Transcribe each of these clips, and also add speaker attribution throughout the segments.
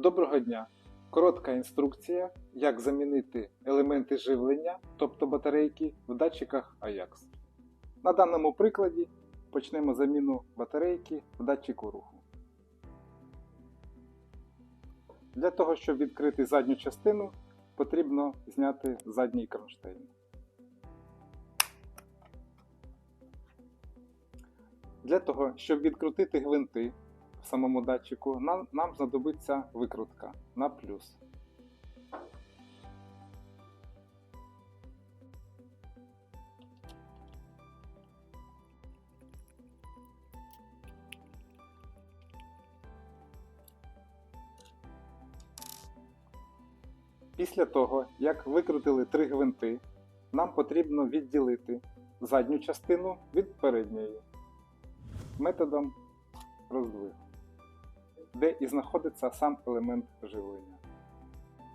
Speaker 1: Доброго дня! Коротка інструкція, як замінити елементи живлення, тобто батарейки, в датчиках AJAX. На даному прикладі почнемо заміну батарейки в датчику руху. Для того, щоб відкрити задню частину, потрібно зняти задній кронштейн. Для того, щоб відкрутити гвинти в самому датчику, нам, нам знадобиться викрутка на плюс. Після того, як викрутили три гвинти, нам потрібно відділити задню частину від передньої методом роздвигу, де і знаходиться сам елемент живлення,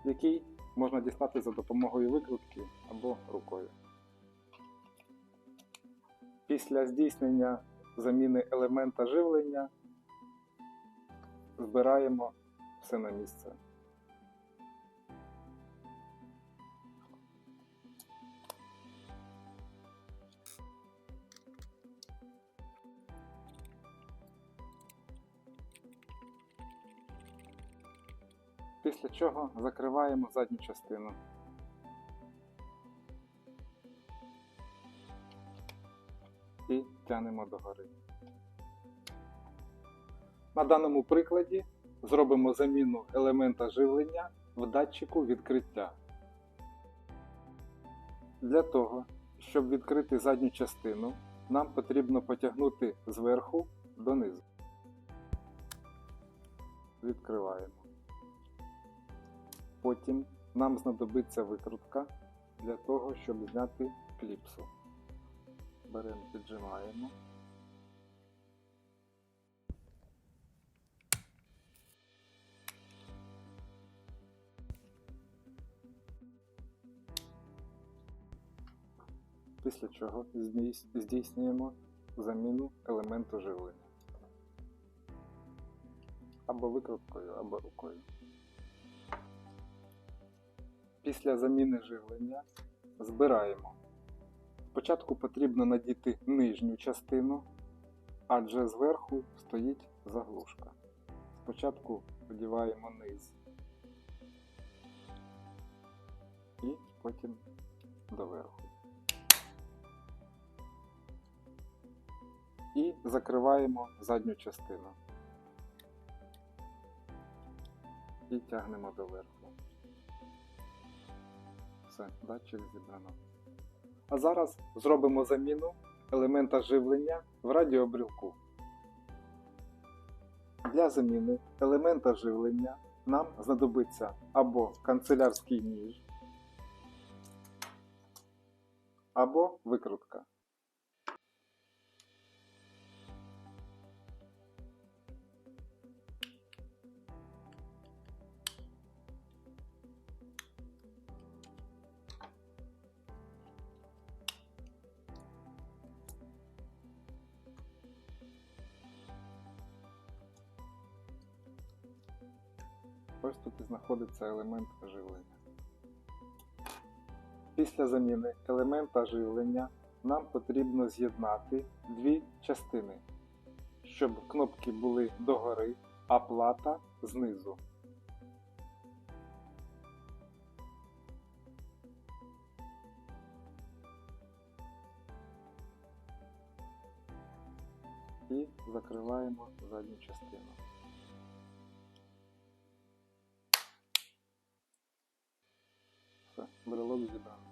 Speaker 1: який можна дістати за допомогою викрутки або рукою. Після здійснення заміни елемента живлення збираємо все на місце. Після чого закриваємо задню частину. І тянемо догори. На даному прикладі зробимо заміну елемента живлення в датчику відкриття. Для того, щоб відкрити задню частину, нам потрібно потягнути зверху донизу. Відкриваємо. Потім нам знадобиться викрутка для того, щоб зняти кліпсу. Беремо, піджимаємо. Після чого здійснюємо заміну елементу живлення. Або викруткою, або рукою. Після заміни живлення збираємо. Спочатку потрібно надіти нижню частину, адже зверху стоїть заглушка. Спочатку одіваємо низ і потім доверху. І закриваємо задню частину. І тягнемо доверху. Все, датчик зібрано. А зараз зробимо заміну елемента живлення в радіобрілку. Для заміни елемента живлення нам знадобиться або канцелярський ніж, або викрутка. Тут знаходиться елемент живлення. Після заміни елемента живлення нам потрібно з'єднати дві частини, щоб кнопки були догори, а плата знизу. І закриваємо задню частину. Брелок зібрано.